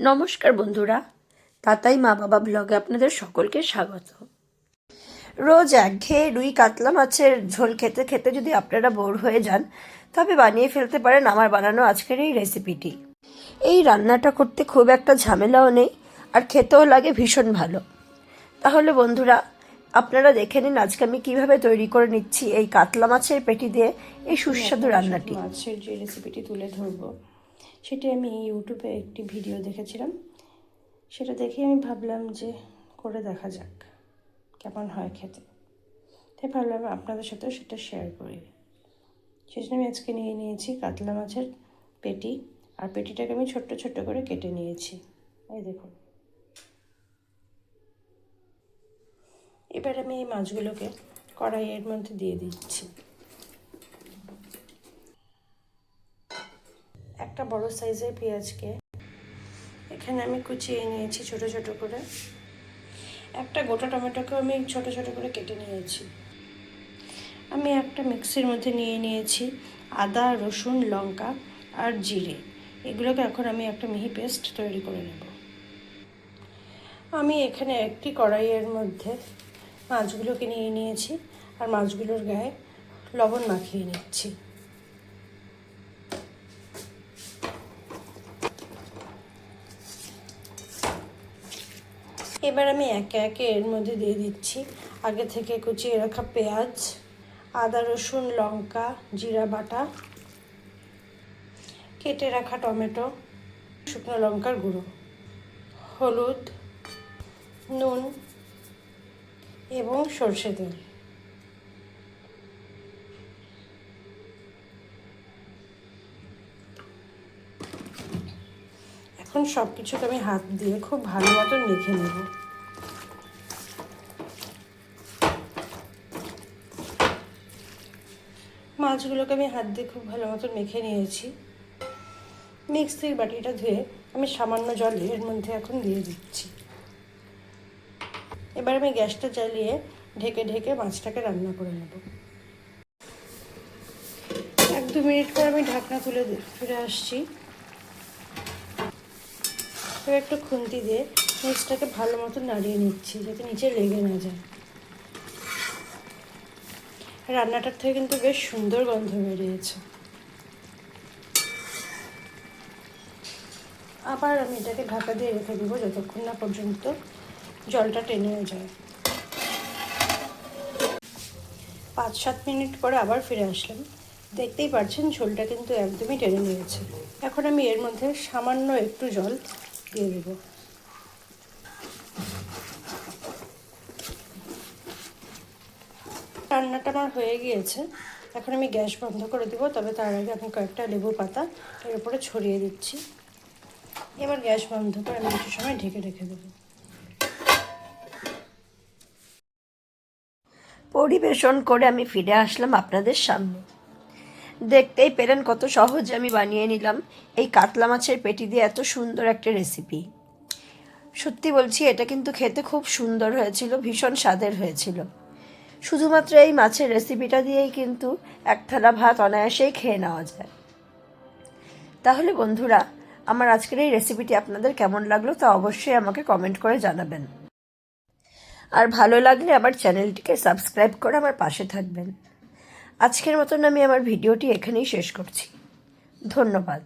নমস্কার বন্ধুরা তাতাই মা বাবা ব্লগে আপনাদের সকলকে স্বাগত। রোজ একঘেয়ে রুই কাতলা মাছের ঝোল খেতে খেতে যদি আপনারা বোর হয়ে যান তবে বানিয়ে ফেলতে পারেন আমার বানানো আজকের এই রেসিপিটি। এই রান্নাটা করতে খুব একটা ঝামেলাও নেই আর খেতেও লাগে ভীষণ ভালো। তাহলে বন্ধুরা আপনারা দেখে নিন আজকে আমি কীভাবে তৈরি করে নিচ্ছি এই কাতলা মাছের পেটি দিয়ে এই সুস্বাদু রান্নাটি। মাছের যে রেসিপিটি তুলে ধরবো। সেটি আমি ইউটিউবে একটি ভিডিও দেখেছিলাম। সেটা দেখে আমি ভাবলাম যে করে দেখা যাক কেমন হয় খেতে। তাই ভাবলাম আপনাদের সাথেও সেটা শেয়ার করি। সেই জন্য আমি আজকে নিয়ে নিয়েছি কাতলা মাছের পেটি আর পেটিটাকে আমি ছোট্ট ছোট্ট করে কেটে নিয়েছি। এই দেখুন। এবার আমি এই মাছগুলোকে কড়াইয়ের মধ্যে দিয়ে দিচ্ছি একটা বড় সাইজের পেঁয়াজকে। এখানে আমি কুচিয়ে নিয়েছি ছোট ছোট করে। একটা গোটা টমেটোকে আমি ছোট ছোট করে কেটে নিয়েছি। আমি একটা মিক্সির মধ্যে নিয়ে নিয়েছি আদা, রসুন, লঙ্কা আর জিরে। এগুলোকে এখন আমি একটা মিহি পেস্ট তৈরি করে নেব। আমি এখানে একটি কড়াইয়ের মধ্যে মাছগুলোকে নিয়ে নিয়েছি আর মাছগুলোর গায়ে লবণ মাখিয়ে নিচ্ছি। এবার আমি একে একে এর মধ্যে দিয়ে দিচ্ছি। আগে থেকে কুচিয়ে রাখা পেঁয়াজ, আদা, রসুন, লঙ্কা, জিরা, বাটা, কেটে রাখা টমেটো, শুকনো লঙ্কার গুঁড়ো, হলুদ, নুন এবং সর্ষে তেল। এখন সব কিছুকে আমি হাত দিয়ে খুব ভালো মতন মেখে নেব। মাছগুলোকে আমি হাত দিয়ে খুব ভালো মতন মেখে নিয়েছি। মিক্সির বাটিটা ধুয়ে আমি সামান্য জল এর মধ্যে এখন দিয়ে দিচ্ছি। এবার আমি গ্যাসটা চালিয়ে ঢেকে ঢেকে মাছটাকে রান্না করে নেব। এক দু মিনিট পর আমি ঢাকনা তুলে ফিরে আসছি। এবার একটু খুন্তি দিয়ে নিচটাকে ভালো মতো নাড়িয়ে নিচ্ছি, যাতে নিচে লেগে না যায়। রান্নাটার থেকে কিন্তু বেশ সুন্দর গন্ধ বেরিয়েছে। আবার আমি এটাকে ঢাকা দিয়ে রেখে দেবো যতক্ষণ না পর্যন্ত জলটা টেনে যায়। পাঁচ সাত মিনিট পরে আবার ফিরে আসলাম। দেখতেই পাচ্ছেন ঝোলটা কিন্তু একদমই টেনে নিয়েছে। এখন আমি এর মধ্যে সামান্য একটু জল দিয়ে দেবো। রান্নাটা আমার হয়ে গিয়েছে। এখন আমি গ্যাস বন্ধ করে দেবো, তবে তার আগে আমি কয়েকটা লেবু পাতা এর উপরে ছড়িয়ে দিচ্ছি। এবার গ্যাস বন্ধ করে আমি কিছু সময় ঢেকে রেখে দেবো। পরিবেশন করে আমি ফিরে আসলাম আপনাদের সামনে। দেখতেই পেলেন কত সহজে আমি বানিয়ে নিলাম। এই কাতলা মাছের পেটি দিয়ে এত সুন্দর একটা রেসিপি সত্যি বলছি, এটা কিন্তু খেতে খুব সুন্দর হয়েছিল, ভীষণ স্বাদের হয়েছিল। শুধুমাত্র এই মাছের রেসিপিটা দিয়েই কিন্তু এক থালা ভাত অনায়াসেই খেয়ে নেওয়া যায়। তাহলে বন্ধুরা, আমার আজকের এই রেসিপিটি আপনাদের কেমন লাগল তা অবশ্যই আমাকে কমেন্ট করে জানাবেন। আর ভালো লাগলে আমার চ্যানেলটিকে সাবস্ক্রাইব করে আমার পাশে থাকবেন। আজকের মতন আমি আমার ভিডিওটি এখানেই শেষ করছি। ধন্যবাদ।